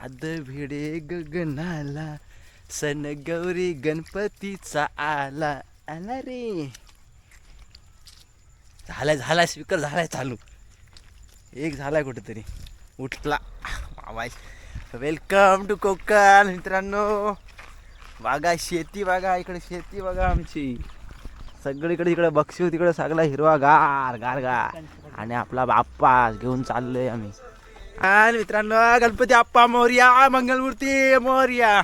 नाद भिडे गगनाला. सन गौरी गणपतीचा आला. आला रे. झालाय झालाय स्पीकर झालाय चालू. एक झालाय कुठेतरी. उठला. वेलकम टू कोकण मित्रांनो. बघा शेती बघा इकडे शेती बघा आमची. सगळीकडे इकडे बक्षीव तिकडे सगळा हिरवा गार गार गार आणि आपला बाप्पा घेऊन चाललोय आम्ही. आणि मित्रांनो गणपती आप्पा मोर्या मंगलमूर्ती मोर्या.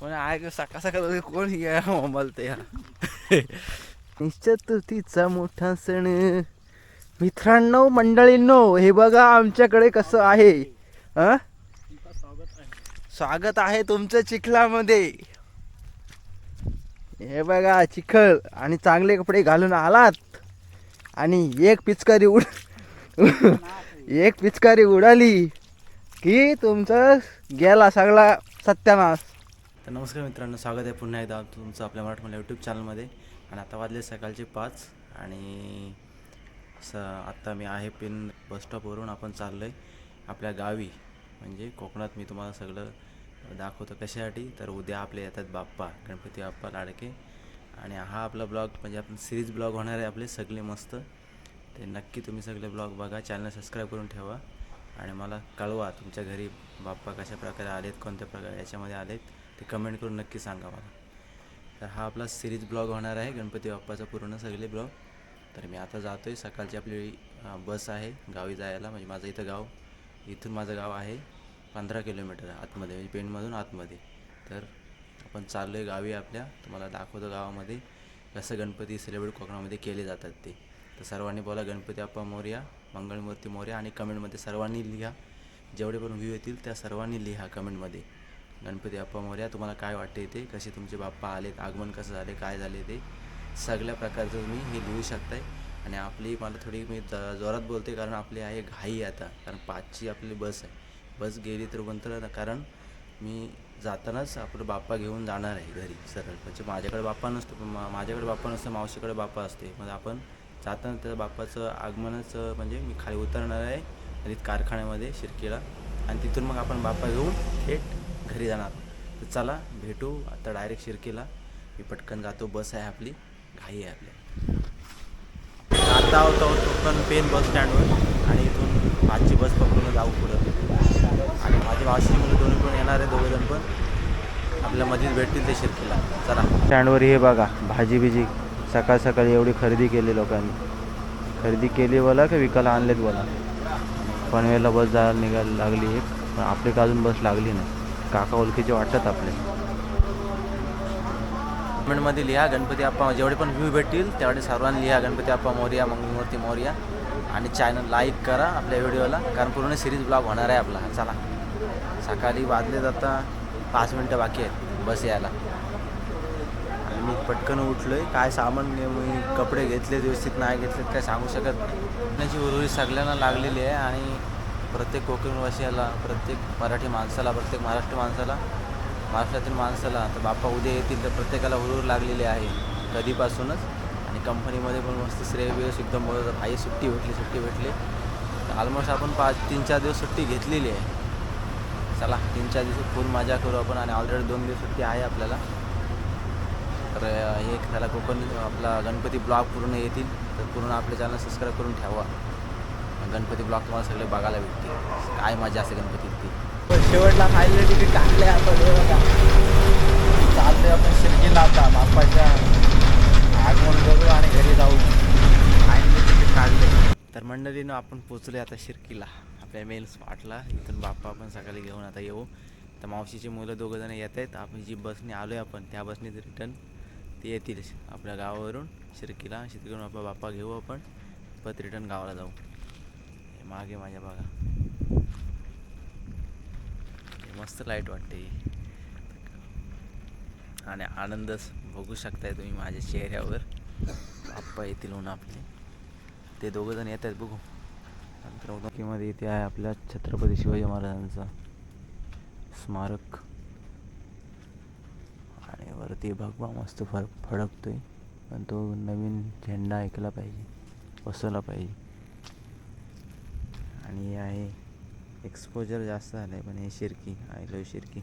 कोण आहे का सकाळ सकाळ कोण बोलते या चतुर्थीचा मोठा सण. मित्रांनो मंडळींनो हे बघा आमच्याकडे कसं आहे? स्वागत आहे तुमचं चिखलामध्ये. हे बघा चिखल. आणि चांगले कपडे घालून आलात. आणि एक पिचकारी उड एक पिचकारी उडाली की तुमचं गेला सगळा सत्यानाश. तर नमस्कार मित्रांनो स्वागत आहे पुन्हा एकदा तुमचं आपल्या मराठमोळ्या यूट्यूब चॅनलमध्ये आणि आता वाजले सकाळचे पाच आणि असं आत्ता मी आहे पिन बसस्टॉपवरून आपण चाललो आहे आपल्या गावी. म्हणजे कोकणात मी तुम्हाला सगळं दाखवतो कशासाठी. तर उद्या आपले येतात बाप्पा गणपती बाप्पा लाडके. आणि हा आपला ब्लॉग म्हणजे आपण सिरीज ब्लॉग होणार आहे आपले सगळे मस्त. ते नक्की तुम्ही सगळे ब्लॉग बघा चॅनल सबस्क्राईब करून ठेवा. आणि मला कळवा तुमच्या घरी बाप्पा कशा प्रकारे आलेत कोणत्या प्रकारे याच्यामध्ये आलेत ते कमेंट करून नक्की सांगा मला. तर हा आपला सिरीज ब्लॉग होणार आहे गणपती बाप्पाचा पूर्ण सगळे ब्लॉग तर मी आता जातो आहे सकाळची आपली बस आहे गावी जायला म्हणजे माझं इथं गाव इथून माझं गाव आहे पंधरा किलोमीटर आतमध्ये म्हणजे पेणमधून आतमध्ये. तर आपण चाललो आहे गावी आपल्या तुम्हाला दाखवतो गावामध्ये कसं गणपती सेलिब्रेट कोकणामध्ये केले जातात ते. तर सर्वांनी बोला गणपती बाप्पा मोर्या मंगळमूर्ती मोर्या आणि कमेंटमध्ये सर्वांनी लिहा. जेवढे पण व्ह्यू येतील त्या सर्वांनी लिहा कमेंटमध्ये. गणपती बाप्पा मोर्या तुम्हाला काय वाटते ते कसे तुमचे बाप्पा आलेत? आगमन कसं झाले? काय झाले ते सगळ्या प्रकारचं तुम्ही हे लिहू शकताय. आणि आपली मला थोडी मी जोरात बोलते कारण आपली आहे घाई आता. कारण पाचची आपली बस आहे. बस गेली तर बनतर कारण मी जातानाच आपलं बाप्पा घेऊन जाणार आहे घरी सरळ. म्हणजे माझ्याकडे बाप्पा नसतो पण माझ्याकडे बाप्पा नसतं मावशीकडे बाप्पा असते. मग आपण जाताना त्या बाप्पाचं आगमनच म्हणजे मी खाली उतरणार आहे आणि कारखान्यामध्ये शिरकीला. आणि तिथून मग आपण बाप्पा घेऊन थेट घरी जाणार. तर चला भेटू. आता डायरेक्ट शिरकेला. मी पटकन जातो. बस आहे आपली. घाई आहे आपल्या आता होतो कोकण पेन बस स्टँडवर आणि इथून माझी बस पकडून जाऊ पुढं. आणि माझी मावशी मुलं दोन्ही पण येणार आहे. दोघे जण पण. आपल्या मधीच भेटतील ते शिरकीला. चला. स्टँडवर हे बघा. भाजी बिजी सकाळ सकाळी एवढी खरेदी केली लोकांनी. खरेदी केली बोला की विकायला आणलेत बोला. पनवेलला बस जायला निघायला लागली एक. पण आपली का अजून बस लागली नाही? काका ओळखीचे वाटतात आपले. कमेंटमध्ये लिहा गणपती आप्पा जेवढे पण व्ह्यू भेटतील तेवढे सर्वांनी लिहा गणपती आप्पा मोर्या मंगलमूर्ती मोर्या. आणि चॅनल लाईक करा आपल्या व्हिडिओला कारण पूर्ण सिरीज ब्लॉग होणार आहे आपला. चला. सकाळी वाजले जाता पाच मिनटं बाकी आहेत. बस यायला. मी पटकन उठलो आहे काय सामान मी कपडे घेतले व्यवस्थित नाही घेतलेत काय सांगू शकत नाही. त्याची सगळ्यांना लागलेली आहे आणि प्रत्येक कोकणवासियाला प्रत्येक मराठी माणसाला प्रत्येक महाराष्ट्र माणसाला महाराष्ट्रातील माणसाला तर बाप्पा उद्या येतील तर प्रत्येकाला हुरूर लागलेली आहे. कधीपासूनच. आणि कंपनीमध्ये पण मस्त श्रेय बियस एकदम बघत भाई सुट्टी भेटली सुट्टी भेटली. तर ऑलमोस्ट आपण पाच तीन चार दिवस सुट्टी घेतलेली आहे. चला तीन चार दिवस फुल मजा करू आपण आणि ऑलरेडी दोन दिवस सुट्टी आहे आपल्याला. तर हे एक कोकण आपला गणपती ब्लॉग पूर्ण येतील तर पूर्ण आपले चॅनल सबस्क्राईब करून ठेवा. गणपती ब्लॉग तुम्हाला सगळे बघायला भेटतील. काय मजा असते गणपतीत ती. शेवटला फायनल तिकीट काढले आपण चालते आपण शिर्कीला आता बाप्पाच्या आगमन करू आणि घरी जाऊ. फायनली तिकीट काढले तर मंडळीनं आपण पोचले आता शिर्कीला आपल्या मेल स्पॉटला इथून बाप्पा आपण सकाळी घेऊन आता येऊ. तर मावशीची मुलं दोघं जण येत आहेत आपण जी बसने आलो आहे आपण त्या बसने रिटर्न ते येतील आपल्या गावावरून शिर्कीला शिर्कीवरून आपला बाप्पा घेऊ आपण परत रिटर्न गावाला जाऊ. मागे माझ्या बघा. मस्त लाइट वाटते. आणि आनंदच बघू शकताय तुम्ही माझ्या चेहऱ्यावर. बाप्पा येतील म्हणून आपले. ते दोघं जण येत आहेत बघू. नंतर इथे आहे आपल्या छत्रपती शिवाजी महाराजांचा स्मारक. आणि वरती भगवा मस्त फरक फडकतो आहे पण तो नवीन झेंडा ऐकला पाहिजे बसवला पाहिजे. आणि हे आहे एक्सपोजर जास्त झालं आहे पण हे शिरकी आय लव शिरकी.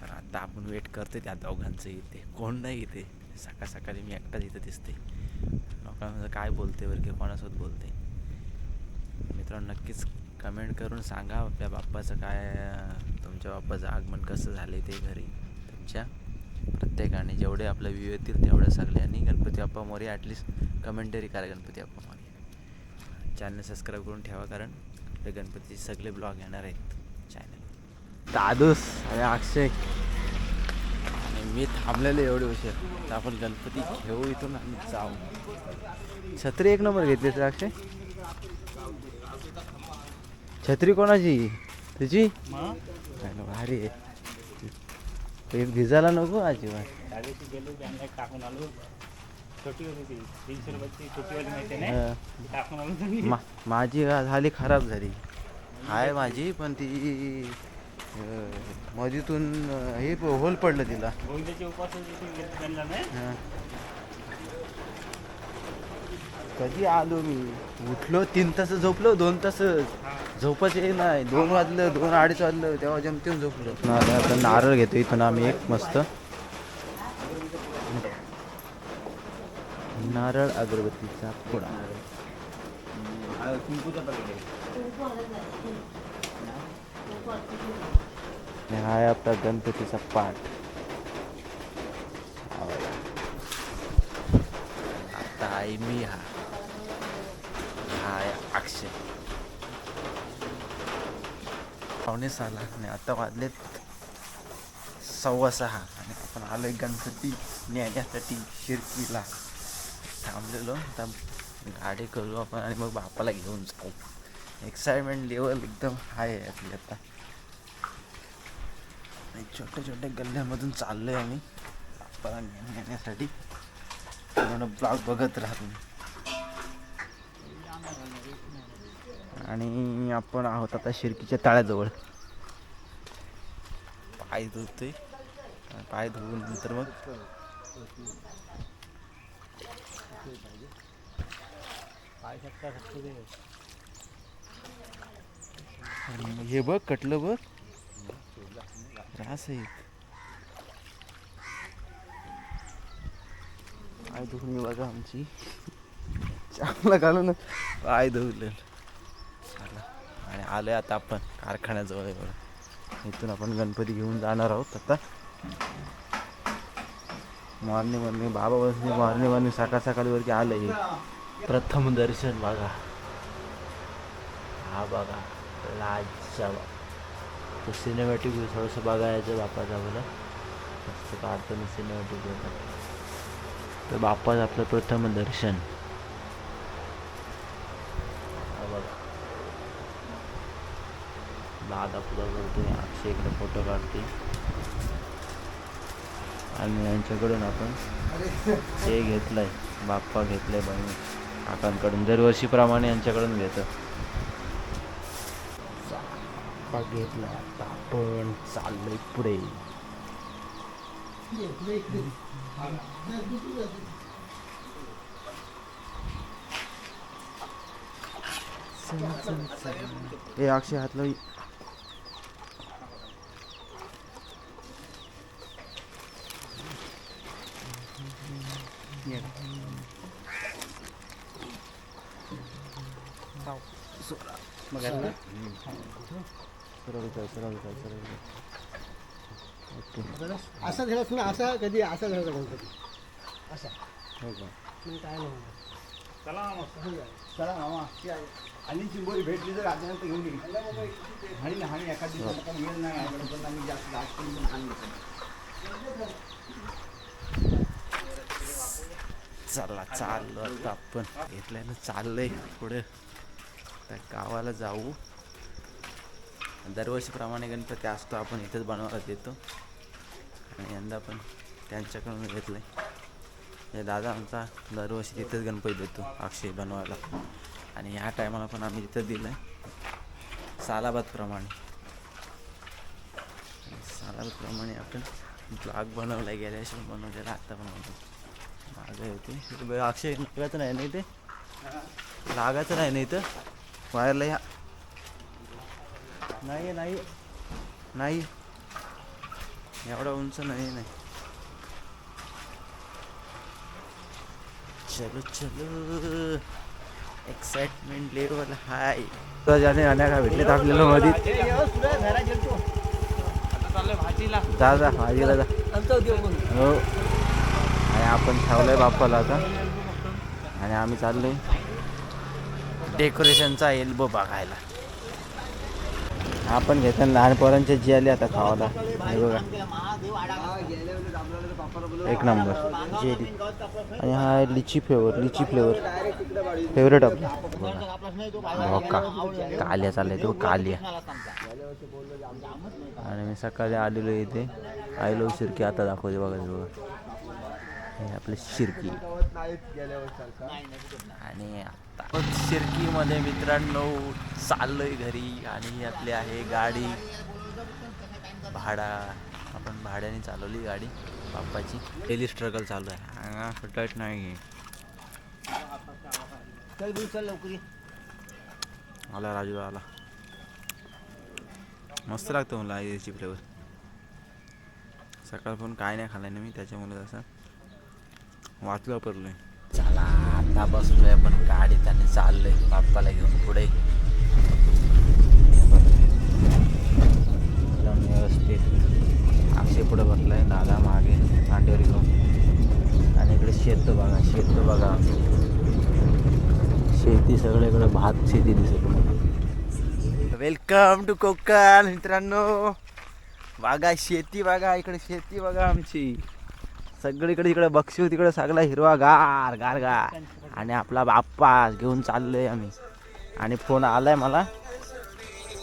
तर आता आपण वेट करतो त्या दोघांचं इथे. कोण नाही इथे. सकाळ सकाळी मी एकटाच इथं दिसते लोकांना काय बोलते बरं की कोणासोबत बोलते मित्रांनो नक्कीच कमेंट करून सांगा आपल्या बाप्पाचं काय तुमच्या बाप्पाचं आगमन कसं झालं ते घरी? तुमच्या प्रत्येकाने जेवढे आपले व्यू येतील तेवढ्या सगळ्यांनी Ganpati Bappa Morya at least commentary करा गणपती बाप्पा मोरे. चॅनल सबस्क्राईब करून ठेवा कारण ते गणपतीचे सगळे ब्लॉग येणार आहेत चॅनल दादूस आणि अक्षय. मी थांबलेलो एवढे उशीर. तर आपण गणपती घेऊ इथून आणि जाऊ. छत्री एक नंबर घेतली तर अक्षय? छत्री कोणाची? तुझी? भारी आहे एक भिजायला नको अजिबात. त्या दिवशी गेलो त्यांना टाकून आलो. छोटी होती. ती तीनशे रुपयाची छोटीवाली माहिती नाही. ती टाकून आलो तुम्ही मा माझी झाली खराब झाली. आहे माझी पण ती अं, मधीतून अं, हे प- होल पडलं तिला. गोविंदाचे उपास गेलो त्यांना नाही? हा. कधी आलो मी? उठलो तीन तास झोपलो दोन तास झोपच ये नाही दोन वाजलं दोन अडीच वाजलं तेव्हा जमतेन झोपलो. ना आता आता नारळ घेतो इथून आम्ही एक मस्त. नारळ अगरबत्तीचा पुडा. हा आहे आपला गणपतीचा पाठ. आता आहे मी हा. अक्षय पावणे सहाला आणि आता वाजलेत सव्वा सहा आणि आपण आलोय गणपती नेण्यासाठी शिरकीला. थांबलेलो आता गाडी करू आपण आणि मग बापाला घेऊन जाऊ. एक्साइटमेंट लेवल एकदम हाय आहे आपली आता. आणि छोट्या छोट्या गल्ल्यामधून चाललोय आम्ही. बापाला घेऊन पूर्ण ब्लॉग बघत राहतो. आणि आपण आहोत आता शिर्कीच्या तळ्याजवळ. पाय धुतोय. पाय धुवून नंतर पाय मग हे बघ कटलं बघ. रास आहे पाय धुवून बघा आमची. चांगला घालून. पाय धुवलं. चला. आणि आलोय आता आपण कारखान्याजवळ एवढं. इथून आपण गणपती घेऊन जाणार आहोत आता. मॉर्निंग मॉर्निंग बाबा बसने मॉर्निंग मॉर्निंग सकाळ सकाळी वरती आलं हे. प्रथम दर्शन बघा. हा बघा लाजचा तो सिनेमॅटिक व्ह्यू थोडंसं बघायचं बापाचा बोला मस्त काढताना सिनेमॅटिक होता तर बापाचं आपलं प्रथम दर्शन हा बघा दादा पुढं करतोय अक्षय इकडे फोटो काढते आणि यांच्याकडून आपण हे घेतलंय बाप्पा घेतलंय बहीण. काकांकडून दरवर्षीप्रमाणे यांच्याकडून घेतो. बाप्पा घेतला आता आपण चाललोय पुढे. ए अक्षय हातला सरळ कर सरळ कर सरळ कर ओके असा झालाच ना असा कधी असा झाला गणपती असा. हो का? मग काय नाही होणार. चला ना मग. चला मामा आहे. आणि चिंबोरी भेटली तर रात्रीनंतर घेऊन गेली. आणि ना आणि एका दिवसात मिळेल नाही आहे, पण आम्ही जास्त जास्त करून आणलं चला चाललो आता आपण. घेतल्यानं चाललंय पुढे. त्या गावाला जाऊ. दरवर्षीप्रमाणे गणपती असतो आपण इथेच बनवायला देतो. आणि यंदा पण त्यांच्याकडून घेतलंय. हे दादा आमचा दरवर्षी तिथेच गणपती देतो अक्षय बनवायला. आणि ह्या टायमाला पण आम्ही तिथं दिलं आहे सालाबादप्रमाणे. सालाबादप्रमाणे आपण ब्लॉग बनवला गेल्याशिवाय बनवलेला आता पण बनवतो. मागं होते अक्षय नव्याचं नाही ना इथे? लागायचं नाही ना इथं? वायरला या. नाही नाही. नाही. एवढा उंच नाही नाही. चलो चलो. एक्साइटमेंट लेवल हाय ज्याने अनेका भेटलेत आपल्याला भाजीला. जा जा माझीला जा. हो. आणि आपण ठेवलंय बाप्पाला आता. आणि आम्ही चाललोय. डेकोरेशनचा एल्बो बघायला. आपण घेताना लहान पोरांचे जी आले आता खावाला. हे बघा. एक नंबर. जेली. आणि हा आहे लिची फ्लेवर लिची फ्लेवर. फेवरेट आपला. बघा. का कालिया चाललाय तो कालिया. आणि मी सकाळी आलेलो इथे. आयलो शिरकी आता दाखवते बघा बघा. हे आपले शिरकी. आणि आता शिरकीमध्ये मित्रांनो चाललोय घरी आणि आपली आहे गाडी. भाडा आपण भाड्याने चालवली गाडी. बाप्पाची डेली स्ट्रगल चालू आहे. फटत नाही. आला राजू आला. मस्त लागतो मला याची फ्लेवर. सकाळ पण काय नाही खाल्लाय ना मी त्याच्यामुळे असं वाचलं पडलोय चला. आता बसलोय आपण गाडीत आणि चाललोय बाप्पाला घेऊन पुढे. व्यवस्थित. अक्षय पुढे बसलाय दादा मागे मांडीवर घेऊन. आणि इकडे शेत बघा शेत बघा. शेती सगळीकडे भात शेती दिसत वेलकम टू कोकण मित्रांनो. बघा शेती बघा इकडे शेती बघा आमची. सगळीकडे इकडे बक्षू तिकडे सगळा हिरवा गार गार गार आणि आपला बाप्पा घेऊन चाललोय आम्ही. आणि फोन आलाय मला.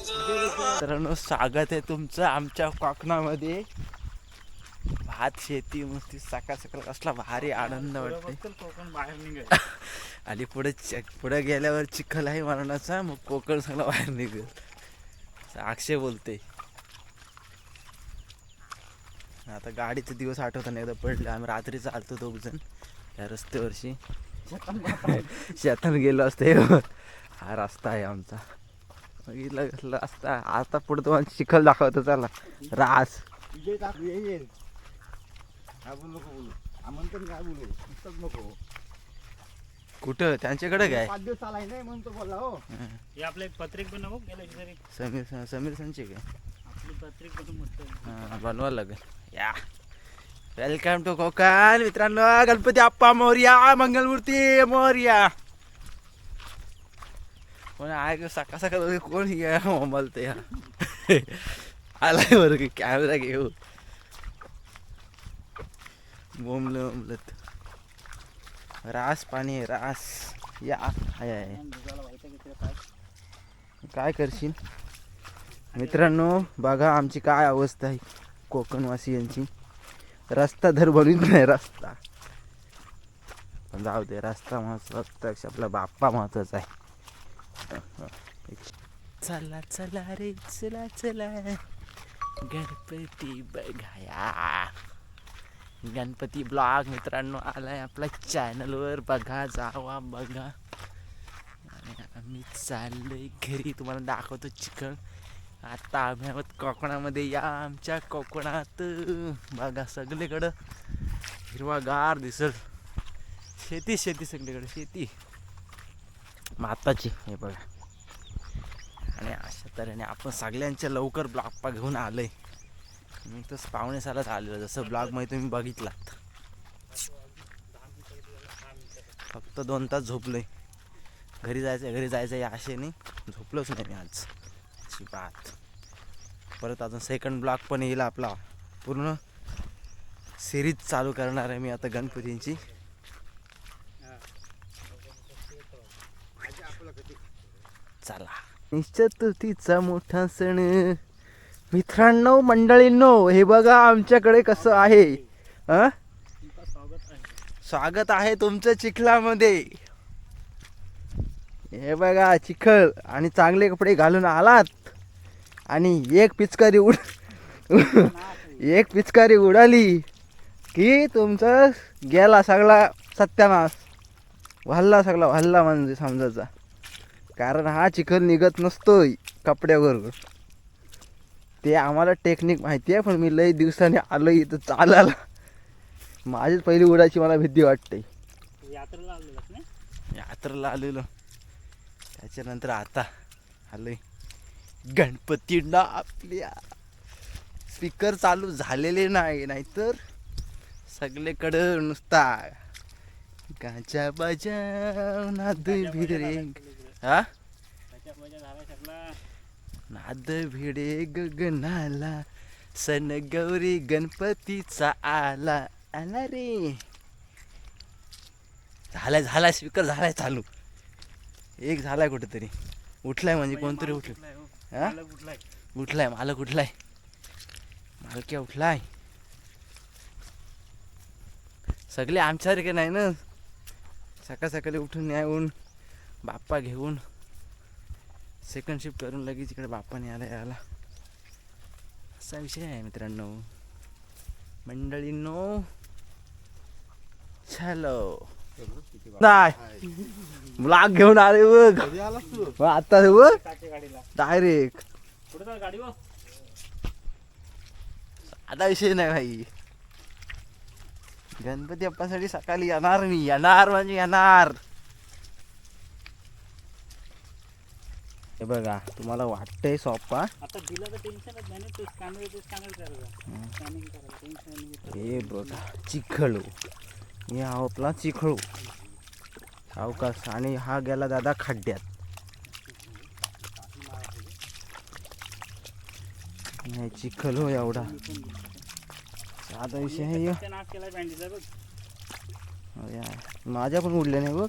मित्रांनो स्वागत आहे तुमचं आमच्या कोकणामध्ये. भात शेती मस्ती सकाळ सकाळ कसला भारी आनंद वाटते कोकण बाहेर निघेल आणि पुढे च- पुढे गेल्यावर चिखल आहे मरणाचा मग कोकण सगळं बाहेर निघेल. अक्षय बोलते आता गाडीचे दिवस आठवताना एकदा पडलं. आम्ही रात्री चालतो दोघजण त्या रस्त्यावरशी. शेतात गेलो असते हा रस्ता आहे आमचा. बघितलं कसला रस्ता आता पुढे तुम्हाला चिखल दाखवतो चला. रास. विजय टाक येईल काय बोलू नको बोलू. आमंत्रण काय बोलू? नुसतंच नको. कुठं? त्यांच्याकडे काय? पाच दिवस चालाय नाही म्हणतो बोलला हो. समीर समीर संचे काय आपली पत्रिक बनवून मस्त बनवायला लागेल. या. वेलकम टू कोकण मित्रांनो गणपती आप्पा मोर्या मंगलमूर्ती मोर्या कोण आहे सकाळ सकाळ कोण या ते या आलाय बरं की कॅमेरा घेऊ बोंबलं बोंबलत रास पाणी रास या आहे आहे काय करशील मित्रांनो बघा आमची काय अवस्था आहे कोकणवासियांची रस्ता धर बनवीत नाही रस्ता. पण जाऊ दे रस्ता महत्त्वाचा आपला बाप्पा महत्त्वाचा आहे. चला चला रे चला चला. गणपती बघाया. गणपती ब्लॉग मित्रांनो आलाय आपल्या चॅनलवर बघा जावा बघा. आम्ही चाललोय घरी. तुम्हाला दाखवतो चिकन आता आम्ही आहोत कोकणामध्ये. या आमच्या कोकणात. बघा सगळीकडं हिरवागार दिसल. शेती शेती सगळीकडे शेती. माताची हे बघा. आणि अशा तऱ्हेने आपण सगळ्यांच्या लवकर ब्लॉग पा घेऊन आलोय. मी तसं पाहुणे सालाच आलेलो जसं ब्लॉगमध्ये तुम्ही बघितलात फक्त दोन तास झोपलोय. घरी जायचं घरी जायचं या आशेने झोपलोच नाही मी आज. अजिबात परत अजून सेकंड ब्लॉक पण येईल आपला. पूर्ण सिरीज चालू करणार आहे मी आता गणपतींची. चला. चतुर्थीचा मोठा सण. मित्रांनो मंडळींनो हे बघा आमच्याकडे कसं आहे. आहे स्वागत आहे तुमचं चिखलामध्ये. हे बघा चिखल. आणि चांगले कपडे घालून आलात. आणि एक पिचकारी उड एक पिचकारी उडाली की तुमचं गेला सगळा सत्यानाश. वाहल्ला सगळा वाहल्ला म्हणजे समजायचा. कारण हा चिखल निघत नसतोय कपड्यावर. ते आम्हाला टेक्निक माहिती आहे पण मी लई दिवसाने आलो इथं चालायला. माझीच पहिली उडायची मला भीती वाटते. यात्रेला आलेलास ना? यात्रेला आलेलो. त्याच्यानंतर आता आलोय. गणपतींना आपल्या स्पीकर चालू झालेले नाही नाहीतर सगळीकडं नुसता गाजा बजाव नाद भिडे. हा? नाद भिडे गगनाला सण गौरी गणपतीचा आला. आला रे. झालाय झालाय स्पीकर झालाय चालू. एक झालाय कुठेतरी. उठलाय म्हणजे कोणतरी उठलं. हा? कुठला आहे? उठलाय मालक उठलाय. मालक्या उठलाय. सगळे आमच्यासारखे नाही ना? सकाळ सकाळी उठून येऊन बाप्पा घेऊन सेकंड शिफ्ट करून लगेच इकडे बाप्पाने आला यायला. असा विषय आहे मित्रांनो. मंडळींनो चलो. नाही. ब्लॉग घेऊन आले बघ. मग आता बघ. डायरेक्ट हो आता विषय नाही भाई. गणपती बाप्पासाठी सकाळी येणार मी. येणार म्हणजे येणार. हे बघा तुम्हाला वाटतंय सोपा आता दिला तर टेन्शनच नाही ना ते स्कॅनर ते स्कॅनर करायचं स्कॅनिंग करायचं टेन्शन हे बघा चिखळू मी हा आपला चिखळू. सावकाश आणि हा गेला दादा खड्ड्यात. नाही चिखल हो एवढा. साधा विषय आहे यार, माझ्या पण उडले नाही बघ.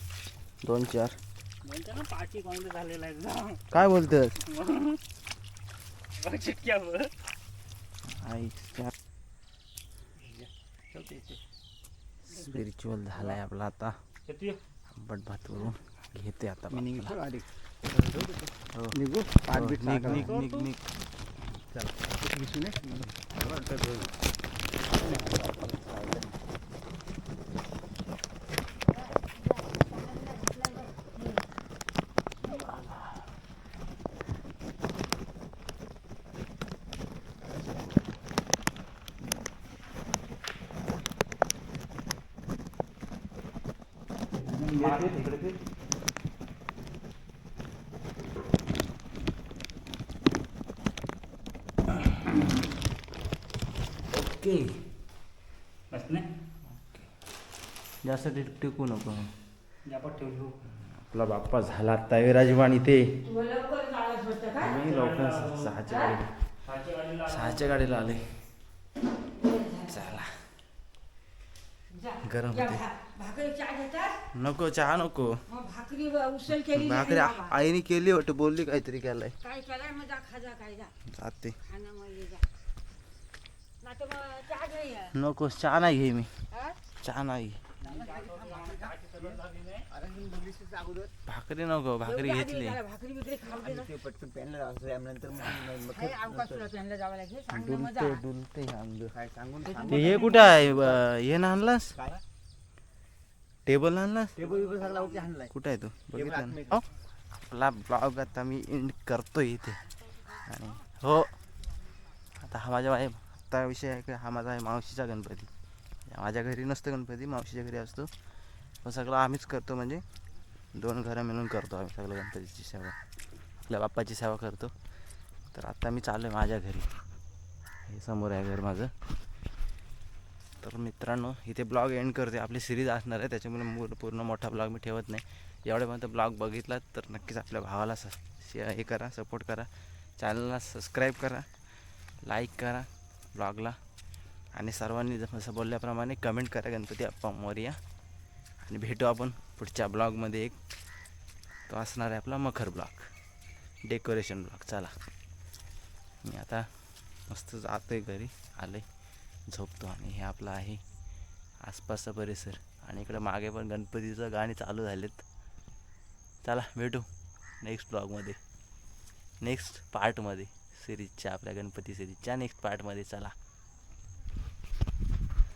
दोन चार. काय बोलतस? बघ आईच्या स्पिरिच्युअल झालाय आपला आता. आंबट भात वरून घेते आता हो. निघू? हो, निघ निघ निघ निघ दिसून ओके. बस नाही जास्त टिक- टिकू नको. आपण ठेवलो आपला बाप्पा झाला होतं का? मी लवकर सहाच्या गाडीला. सहाच्या गाडीला आले. चला. गरम होते. नको चहा नको. भाकरी आईने केली वाटतं बोलली काहीतरी केलाय. काय जाते. नको चहा नाही घे मी? चहा नाही अरे मी बोललीस अगोदर भाकरी नको भाकरी घेतली. जरा भाकरी बिकरी खाऊ दे ना. ते पटकन पॅनला असं नंतर मग हे अवकाश तुला त्यांना जावं लागेल सांग ना मग जा. डुलते डुलते अंग. काय सांगून ते हे कुठं आहे? ब- हे ना आणलास? काय? टेबल आणलास? टेबल बिबल सगळा वरती हाणलाय कुठं आहे तो? बघितला. ना? हो. आपला ब्लॉग आता मी एंड करतोय इथे. आणि हो आता हा माझ्या आहे आता विषय आहे की हा माझा आहे मावशीचा गणपती. माझ्या घरी नसतं गणपती मावशीच्या घरी असतो. पण सगळं आम्हीच करतो म्हणजे. दोन घरं मिळून करतो आम्ही सगळं गणपतीची सेवा. आपल्या बाप्पाची सेवा करतो. तर आत्ता मी चाललो आहे माझ्या घरी. हे समोर आहे घर माझं. तर मित्रांनो इथे ब्लॉग एंड करते. आपली सिरीज असणार आहे त्याच्यामुळे पूर्ण मोठा ब्लॉग मी ठेवत नाही. एवढ्यापर्यंत ब्लॉग बघितला तर नक्कीच आपल्या भावाला स शे- हे करा सपोर्ट करा. चॅनलला सबस्क्राईब करा लाईक करा ब्लॉगला. आणि सर्वांनी जसं बोलल्याप्रमाणे कमेंट करा गणपती अप्पा मोर्या. आणि भेटू आपण पुढच्या ब्लॉगमध्ये एक तो असणार आहे आपला मखर ब्लॉग. Decoration blog. चला. मी आता मस्त जातो आहे घरी. आलं आहे झोपतो आणि हे आपलं आहे आसपासचा परिसर. आणि इकडं मागे पण गणपतीचं गाणी चालू झालेत. चला भेटू नेक्स्ट ब्लॉगमध्ये. नेक्स्ट पार्टमध्ये सिरीजच्या आपल्या गणपती सिरीजच्या नेक्स्ट पार्टमध्ये चला.